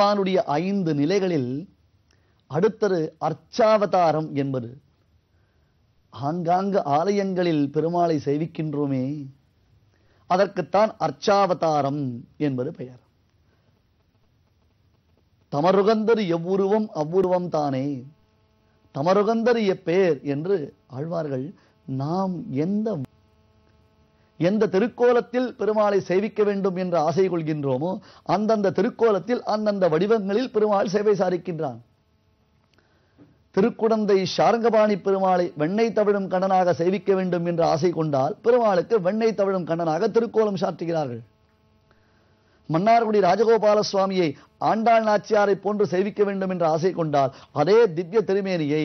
பகவானுடைய ஐந்து நிலைகளில் அடுத்தது அர்ச்சாவதாரம் என்பது. ஆங்காங்கு ஆலயங்களில் பெருமாளை சேவிக்கின்றோமே அதற்குத்தான் அர்ச்சாவதாரம் என்பது பெயர். தமருகந்தர் எவ்வுருவம் அவ்வுருவம் தானே தமருகந்தர் எப்பேர் என்று ஆழ்வார்கள் நாம் எந்த எந்த திருக்கோலத்தில் பெருமாளை சேவிக்க வேண்டும் என்று ஆசை கொள்கின்றோமோ அந்தந்த திருக்கோலத்தில் அந்தந்த வடிவங்களில் பெருமாள் சேவை சாரிக்கின்றான் திருக்குடந்தை ஷாரங்கபாணி பெருமாளை வெண்ணெய் தவிழும் கண்ணனாக சேவிக்க வேண்டும் என்று ஆசை கொண்டால் பெருமாளுக்கு வெண்ணெய் தவிழும் கண்ணனாக திருக்கோலம் சாற்றுகிறார்கள். மன்னார்குடி ராஜகோபால சுவாமியை ஆண்டாள் நாச்சியாரை போன்று சேவிக்க வேண்டும் என்று ஆசை கொண்டால் அதே திவ்ய திருமேனியை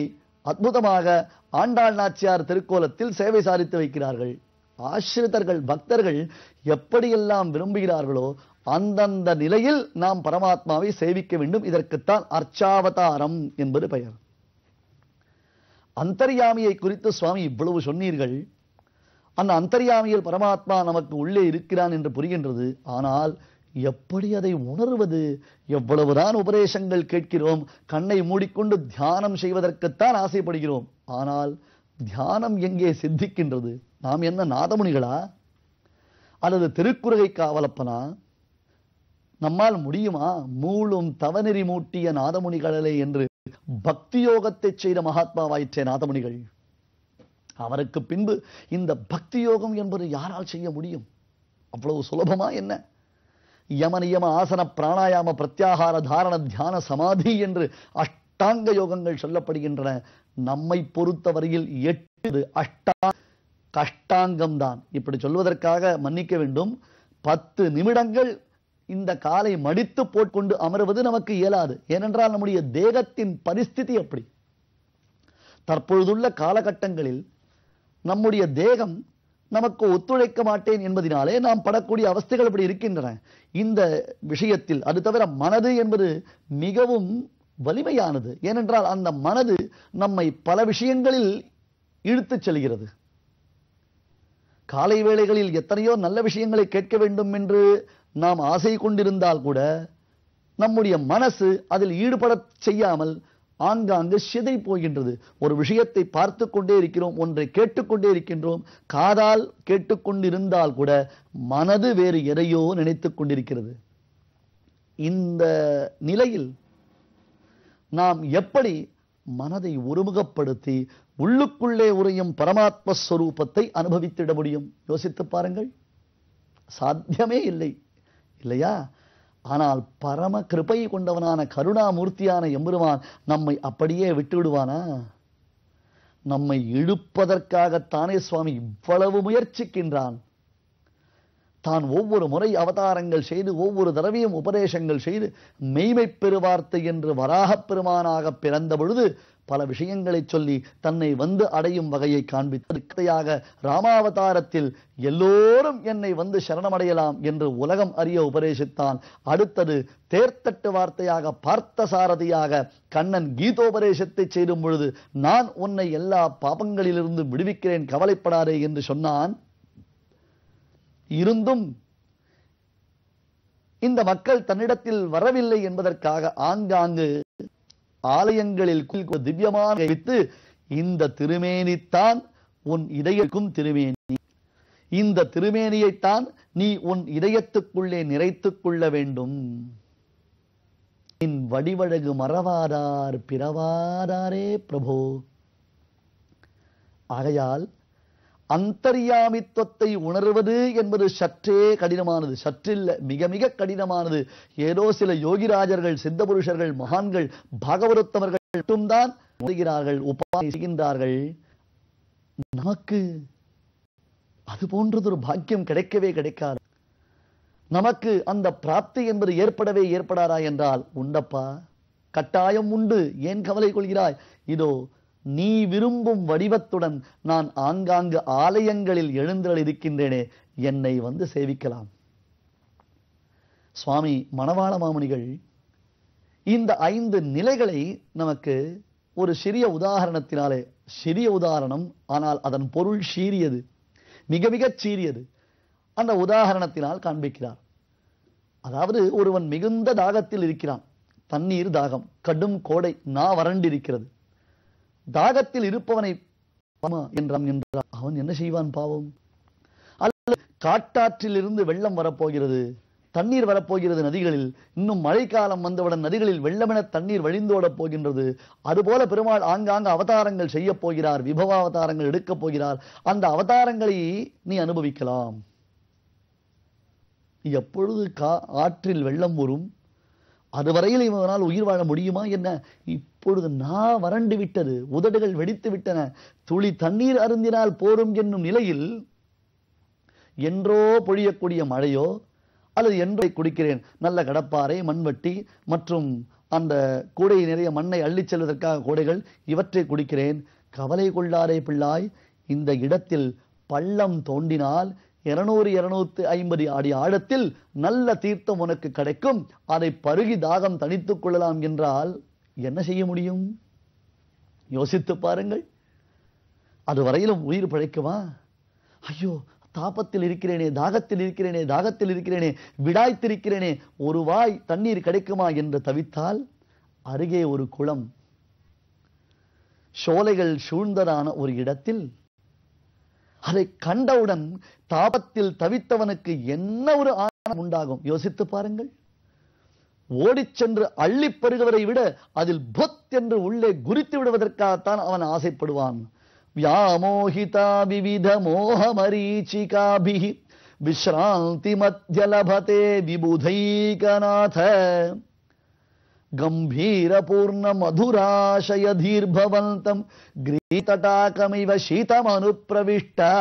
அற்புதமாக ஆண்டாள் நாச்சியார் திருக்கோலத்தில் சேவை சாதித்து வைக்கிறார்கள். ஆசிரிதர்கள் பக்தர்கள் எப்படியெல்லாம் விரும்புகிறார்களோ அந்தந்த நிலையில் நாம் பரமாத்மாவை சேவிக்க வேண்டும். இதற்குத்தான் அர்ச்சாவதாரம் என்பது பெயர். அந்தர்யாமியை குறித்து சுவாமி இவ்வளவு சொன்னீர்கள். அந்த அந்தர்யாமியில் பரமாத்மா நமக்கு உள்ளே இருக்கிறான் என்று புரிகின்றது. ஆனால் எப்படி அதை உணர்வது? எவ்வளவுதான் உபதேசங்கள் கேட்கிறோம். கண்ணை மூடிக்கொண்டு தியானம் செய்வதற்குத்தான் ஆசைப்படுகிறோம். ஆனால் தியானம் எங்கே சித்திக்கின்றது? நாம் என்ன நாதமுனிகளா? அல்லது திருக்குறகை காவலப்பனா? நம்மால் முடியுமா? மூளும் தவநெறி மூட்டிய நாதமுனிகளே என்று பக்தி யோகத்தை செய்த மகாத்மாவாயிற்றே நாதமுனிகள். அவருக்கு பின்பு இந்த பக்தி யோகம் என்பது யாரால் செய்ய முடியும்? அவ்வளவு சுலபமா என்ன? யம நியம ஆசன பிராணாயாம பிரத்யாகார தாரண தியான சமாதி என்று அஷ்டாங்க யோகங்கள் சொல்லப்படுகின்றன. நம்மை பொறுத்தவரையில் எட்டு அஷ்டா கஷ்டாங்கம் தான் இப்படி சொல்வதற்காக மன்னிக்க வேண்டும். பத்து நிமிடங்கள் இந்த காலை மடித்து போட்கொண்டு அமர்வது நமக்கு இயலாது. ஏனென்றால் நம்முடைய தேகத்தின் பரிஸ்திதி எப்படி? தற்பொழுதுள்ள காலகட்டங்களில் நம்முடைய தேகம் நமக்கு ஒத்துழைக்க மாட்டேன் என்பதினாலே நாம் படக்கூடிய அவஸ்தைகள் இப்படி இருக்கின்றன. இந்த விஷயத்தில் அது தவிர மனது என்பது மிகவும் வலிமையானது. ஏனென்றால் அந்த மனது நம்மை பல விஷயங்களில் இழுத்துச் செல்கிறது. காலை வேளைகளில் எத்தனையோ நல்ல விஷயங்களை கேட்க வேண்டும் என்று நாம் ஆசை கொண்டிருந்தால் கூட நம்முடைய மனசு அதில் ஈடுபடச் செய்யாமல் ஆங்காங்கு சிதை போகின்றது. ஒரு விஷயத்தை பார்த்து கொண்டே இருக்கிறோம் ஒன்றை கேட்டுக்கொண்டே இருக்கின்றோம் காதால் கேட்டுக்கொண்டிருந்தால் கூட மனது வேறு எதையோ நினைத்துக் கொண்டிருக்கிறது. இந்த நிலையில் நாம் எப்படி மனதை ஒருமுகப்படுத்தி உள்ளுக்குள்ளே உரையும் பரமாத்ம ஸ்வரூபத்தை அனுபவித்திட முடியும்? யோசித்து பாருங்கள். சாத்தியமே இல்லை. இல்லையா? ஆனால் பரம கிருபை கொண்டவனான கருணாமூர்த்தியான எம்பெருமான் நம்மை அப்படியே விட்டு விடுவானா நம்மை இழுப்பதற்காகத்தானே சுவாமி இவ்வளவு முயற்சிக்கின்றான். தான் ஒவ்வொரு முறை அவதாரங்கள் செய்து ஒவ்வொரு தடவையும் உபதேசங்கள் செய்து மெய்மை பெருவார்த்தை என்று வராகப் பெருமானாக பிறந்த பொழுது பல விஷயங்களை சொல்லி தன்னை வந்து அடையும் வகையை காண்பித்ததாக ராமாவதாரத்தில் எல்லோரும் என்னை வந்து சரணமடையலாம் என்று உலகம் அறிய உபதேசித்தான். அடுத்தது தேர்த்தட்டு வார்த்தையாக பார்த்த சாரதியாக கண்ணன் கீதோபதேசத்தை செய்யும் பொழுது நான் உன்னை எல்லா பாபங்களிலிருந்து விடுவிக்கிறேன் கவலைப்படாதே என்று சொன்னான். இருந்தும் இந்த மக்கள் தன்னிடத்தில் வரவில்லை என்பதற்காக ஆங்காங்கு ஆலயங்களில் திவ்யமான வைத்து இந்த திருமேனித்தான் உன் இதயக்கும் திருமேனி. இந்த திருமேனியைத்தான் நீ உன் இதயத்துக்குள்ளே நிறைத்துக் கொள்ள வேண்டும். என் வடிவழகு மறவாதார் பிறவாதாரே பிரபோ. ஆகையால் அந்தர்யாமித்துவத்தை உணர்வது என்பது சற்றே கடினமானது. சற்றில்ல மிக மிக கடினமானது. ஏதோ சில யோகிராஜர்கள் சித்த புருஷர்கள் மகான்கள் பாகவதத்தவர்கள் மட்டும்தான் உணர்கிறார்கள் உபாதி செய்கின்றார்கள். நமக்கு அது போன்றது ஒரு பாக்கியம் கிடைக்கவே கிடைக்காது. நமக்கு அந்த பிராப்தி என்பது ஏற்படவே ஏற்படாரா என்றால் உண்டப்பா. கட்டாயம் உண்டு. ஏன் கவலை கொள்கிறாய்? இதோ நீ விரும்பும் வடிவத்துடன் நான் ஆங்காங்கு ஆலயங்களில் எழுந்தல் இருக்கின்றேனே என்னை வந்து சேவிக்கலாம். சுவாமி மணவாள மாமுனிகள் இந்த ஐந்து நிலைகளை நமக்கு ஒரு சிறிய உதாரணத்தினாலே சிறிய உதாரணம் ஆனால் அதன் பொருள் சீரியது மிக மிகச் சீரியது அந்த உதாரணத்தினால் காண்பிக்கிறார். அதாவது ஒருவன் மிகுந்த தாகத்தில் இருக்கிறான் தண்ணீர் தாகம் கடும் கோடை நா வறண்டிருக்கிறது. தாகத்தில் இருப்பவனை பாமா என்றான் என்றான் அவன் என்ன செய்வான் பாவம்? அல்லது காட்டாற்றிலிருந்து வெள்ளம் வரப்போகிறது தண்ணீர் வரப்போகிறது நதிகளில் இன்னும் மழைக்காலம் வந்தவுடன் நதிகளில் வெள்ளமென தண்ணீர் வழிந்தோடப் போகின்றது. அதுபோல பெருமாள் ஆங்காங்க அவதாரங்கள் செய்ய போகிறார் விபவ அவதாரங்கள் எடுக்கப் போகிறார். அந்த அவதாரங்களை நீ அனுபவிக்கலாம். எப்பொழுது கா ஆற்றில் வெள்ளம் வரும் அதுவரையில் இவனால் உயிர் வாழ முடியுமா என்ன? இப்பொழுது நான் வறண்டு விட்டது உதடுகள் வெடித்து விட்டன துளி தண்ணீர் அருந்தினால் போரும் என்னும் நிலையில் என்றோ பொழியக்கூடிய மழையோ அல்லது என்றை குடிக்கிறேன். நல்ல கடப்பாறை மண்வட்டி மற்றும் அந்த கூடை நிறைய மண்ணை அள்ளிச் செல்வதற்காக கூடைகள் இவற்றை குடிக்கிறேன். கவலை கொள்ளாரே பிள்ளாய் இந்த இடத்தில் பள்ளம் தோண்டினால் இருநூறு இருநூத்தி ஐம்பது அடி ஆழத்தில் நல்ல தீர்த்தம் உனக்கு கிடைக்கும். அதை பருகி தாகம் தணித்துக் கொள்ளலாம் என்றால் என்ன செய்ய முடியும்? யோசித்து பாருங்கள். அது வரையிலும் உயிர் பிழைக்குமா ஐயோ தாபத்தில் இருக்கிறேனே தாகத்தில் இருக்கிறேனே தாகத்தில் இருக்கிறேனே விடாய்த்திருக்கிறேனே ஒரு வாய் தண்ணீர் கிடைக்குமா என்று தவித்தால் அருகே ஒரு குளம். சோலைகள் சூழ்ந்ததான ஒரு இடத்தில் அதை கண்டவுடன் தாபத்தில் தவித்தவனுக்கு என்ன ஒரு ஆனந்தம் உண்டாகும்? யோசித்து பாருங்கள். ஓடிச் சென்று அள்ளி பெறுகிறவரை விட அதில் பொத் என்று உள்ளே குறித்து விடுவதற்காகத்தான் அவன் ஆசைப்படுவான். வியாமோகிதா விவித மோகமரீச்சிகாபி விஸ்ராந்தி மத்தியலபதே விபுதைகநாத. கம்பீரபூர்ண மதுராசய தீர்பவந்தம் கிரீதடாகமிவ சீதமனுப்பிரவிஷ்டா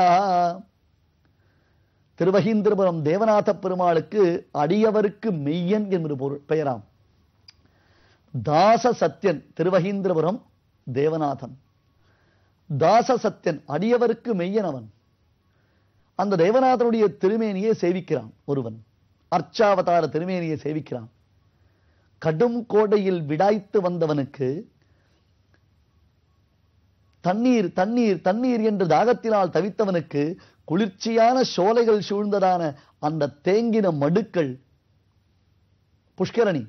திருவகீந்திரபுரம் தேவநாத பெருமாளுக்கு அடியவருக்கு மெய்யன் என்று பொருள் பெயராம். தாச சத்யன் திருவகீந்திரபுரம் தேவநாதன். தாச சத்யன் அடியவருக்கு மெய்யன் அவன். அந்த தேவநாதனுடைய திருமேனியை சேவிக்கிறான் ஒருவன். அர்ச்சாவதார திருமேனியை சேவிக்கிறான். கடும் கோடையில் விடாய்த்து வந்தவனுக்கு தண்ணீர் தண்ணீர் தண்ணீர் என்று தாகத்தினால் தவித்தவனுக்கு குளிர்ச்சியான சோலைகள் சூழ்ந்ததான அந்த தேங்கின மடுக்கள். புஷ்கரணி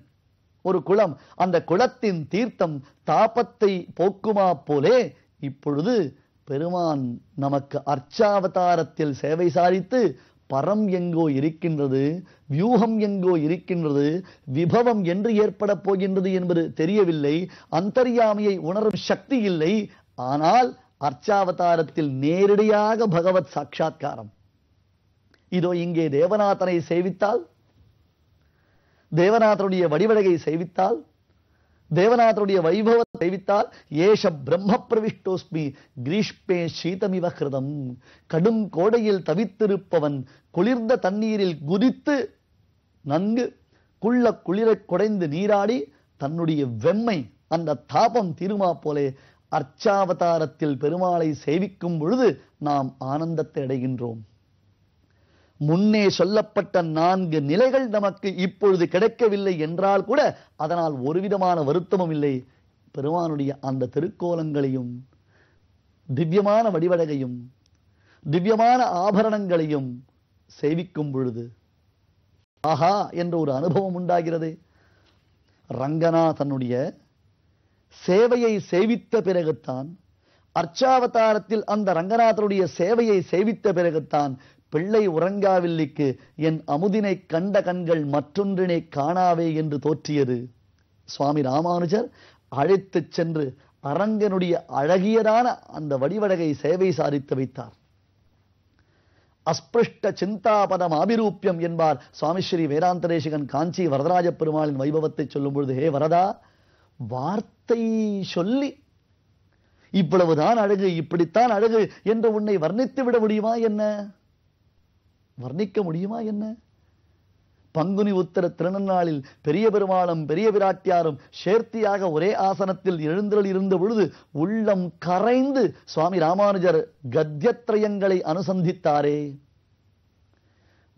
ஒரு குளம். அந்த குளத்தின் தீர்த்தம் தாபத்தை போக்குமா போலே இப்பொழுது பெருமான் நமக்கு அர்ச்சாவதாரத்தில் சேவை சாதித்து பரம் எங்கோ இருக்கின்றது வியூகம் எங்கோ இருக்கின்றது விபவம் என்று ஏற்பட போகின்றது என்பது தெரியவில்லை அந்தர்யாமியை உணரும் சக்தி இல்லை ஆனால் அர்ச்சாவதாரத்தில் நேரடியாக பகவத் சாட்சா்காரம் இதோ இங்கே தேவநாதனை சேவித்தால் தேவநாதனுடைய வடிவழகை சேவித்தால் தேவநாதனுடைய வைபவத்தை சேவித்தால் ஏஷ பிரம்ம பிரவிஷ்டோஸ்மி கிரீஷ்மே சீதமிவ கிருதம் கடும் கோடையில் தவித்திருப்பவன் குளிர்ந்த தண்ணீரில் குதித்து நன்கு குள்ள குளிர குடைந்து நீராடி தன்னுடைய வெம்மை அந்த தாபம் தீருமா போலே அர்ச்சாவதாரத்தில் பெருமாளை சேவிக்கும் பொழுது நாம் ஆனந்தத்தை அடைகின்றோம். முன்னே சொல்லப்பட்ட நான்கு நிலைகள் நமக்கு இப்பொழுது கிடைக்கவில்லை என்றால் கூட அதனால் ஒரு விதமான வருத்தமும் இல்லை. பெருமானுடைய அந்த திருக்கோலங்களையும் திவ்யமான வடிவடகையும் திவ்யமான ஆபரணங்களையும் சேவிக்கும் பொழுது ஆஹா என்ற ஒரு அனுபவம் உண்டாகிறது. ரங்கனா தன்னுடைய சேவையை சேவித்த பிறகுத்தான் அர்ச்சாவதாரத்தில் அந்த ரங்கநாதருடைய சேவையை சேவித்த பிறகுத்தான் பிள்ளை உறங்காவில்லிக்கு என் அமுதினை கண்ட கண்கள் மற்றொன்றினை காணாவே என்று தோற்றியது. சுவாமி ராமானுஜர் அழைத்துச் சென்று அரங்கனுடைய அழகியதான அந்த வடிவடகை சேவை சாதித்து வைத்தார். அஸ்பிருஷ்ட சிந்தாபதம் அபிரூப்பியம் என்பார். சுவாமி ஸ்ரீ வேதாந்தரேஷகன் காஞ்சி வரதராஜ பெருமாளின் வைபவத்தை சொல்லும் பொழுது ஹே வரதா வார்த்தை சொல்லி இவ்வளவுதான் அழகு இப்படித்தான் அழகு என்று உன்னை வர்ணித்து விட முடியுமா என்ன? வர்ணிக்க முடியுமா என்ன? பங்குனி உத்தர திருநன்னாளில் பெரிய பெருமாளும் பெரிய பிராட்டியாரும் சேர்த்தியாக ஒரே ஆசனத்தில் எழுந்தருள் இருந்த பொழுது உள்ளம் கரைந்து சுவாமி ராமானுஜர் கத்தியத்ரயங்களை அனுசந்தித்தாரே.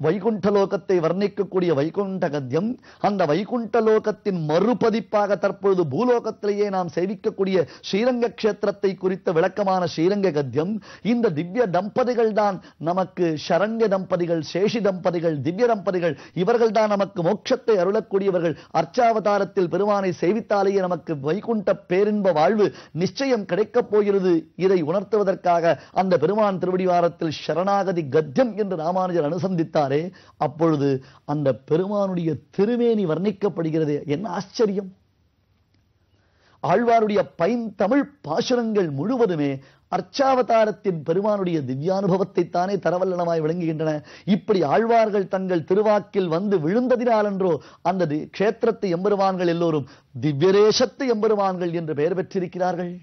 வைகுண்ட லோகத்தை வர்ணிக்கக்கூடிய வைகுண்ட கத்தியம் அந்த வைகுண்ட லோகத்தின் மறுபதிப்பாக தற்பொழுது பூலோகத்திலேயே நாம் சேவிக்கக்கூடிய ஸ்ரீரங்க கஷேத்திரத்தை குறித்த விளக்கமான ஸ்ரீரங்க கத்தியம் இந்த திவ்ய தம்பதிகள் தான் நமக்கு சரண்ய தம்பதிகள் சேஷி தம்பதிகள் திவ்ய தம்பதிகள் இவர்கள் தான் நமக்கு மோட்சத்தை அருளக்கூடியவர்கள். அர்ச்சாவதாரத்தில் பெருமானை சேவித்தாலேயே நமக்கு வைகுண்ட பேரின்ப வாழ்வு நிச்சயம் கிடைக்கப் போகிறது. இதை உணர்த்துவதற்காக அந்த பெருமான் திருவடிவாரத்தில் சரணாகதி கத்தியம் என்று ராமானுஜர் அனுசந்தித்தார். அப்பொழுது அந்த பெருமானுடைய திருமேனி வர்ணிக்கப்படுகிறது. என்ன ஆச்சரியம். ஆழ்வாருடைய பைந்தமிழ் பாசுரங்கள் முழுவதுமே அர்ச்சாவதாரத்தின் பெருமானுடைய திவ்யானுபவத்தை தானே தரவல்லனமாய் விளங்குகின்றன. இப்படி ஆழ்வார்கள் தங்கள் திருவாக்கில் வந்து விழுந்ததினாலன்றோ அந்த தி- எம்பெருவான்கள் எம்பெருமான்கள் எல்லோரும் திவ்யரேஷத்து எம்பெருமான்கள் என்று பெயர் பெற்றிருக்கிறார்கள்.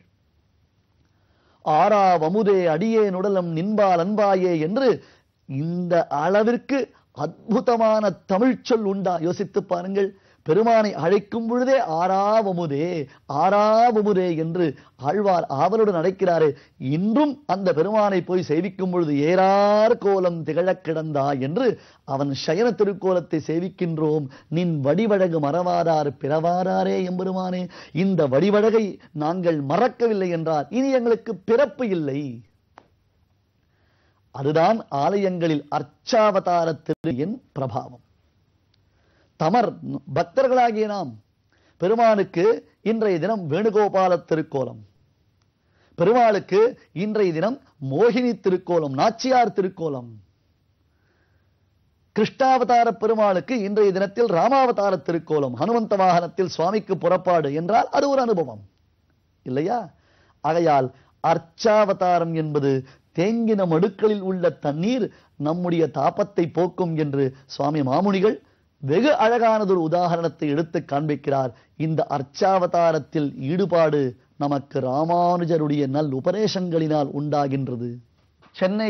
ஆரா வமுதே அடியே நுடலம் நின்பால் அன்பாயே என்று இந்த அளவிற்கு அற்புதமான தமிழ்ச்சொல் உண்டா? யோசித்து பாருங்கள். பெருமானை அழைக்கும் பொழுதே ஆறாவமுதே ஆறாவமுதே என்று ஆழ்வார் ஆவலுடன் அழைக்கிறாரே இன்றும் அந்த பெருமானை போய் சேவிக்கும் பொழுது ஏறார் கோலம் திகழக் கிடந்தா என்று அவன் சயன திருக்கோலத்தை சேவிக்கின்றோம். நின் வடிவழகு மறவாரார் பிறவாராரே எம்பெருமானே. இந்த வடிவழகை நாங்கள் மறக்கவில்லை என்றால் இனி எங்களுக்கு பிறப்பு இல்லை. அதுதான் ஆலயங்களில் அர்ச்சாவதார திருவின் பிரபாவம். தமர் பக்தர்களாகிய நாம் பெருமானுக்கு இன்றைய தினம் வேணுகோபால திருக்கோலம் பெருமாளுக்கு இன்றைய தினம் மோகினி திருக்கோலம் நாச்சியார் திருக்கோலம் கிருஷ்ணாவதார பெருமாளுக்கு இன்றைய தினத்தில் ராமாவதார திருக்கோலம் ஹனுமந்த வாகனத்தில் சுவாமிக்கு புறப்பாடு என்றால் அது ஒரு அனுபவம். இல்லையா? ஆகையால் அர்ச்சாவதாரம் என்பது தேங்கின மடுக்களில் உள்ள தண்ணீர் நம்முடைய தாபத்தை போக்கும் என்று சுவாமி மாமுனிகள் வெகு அழகானதொரு உதாரணத்தை எடுத்து காண்பிக்கிறார். இந்த அர்ச்சாவதாரத்தில் ஈடுபாடு நமக்கு ராமானுஜருடைய நல் உபதேசங்களினால் உண்டாகின்றது. சென்னை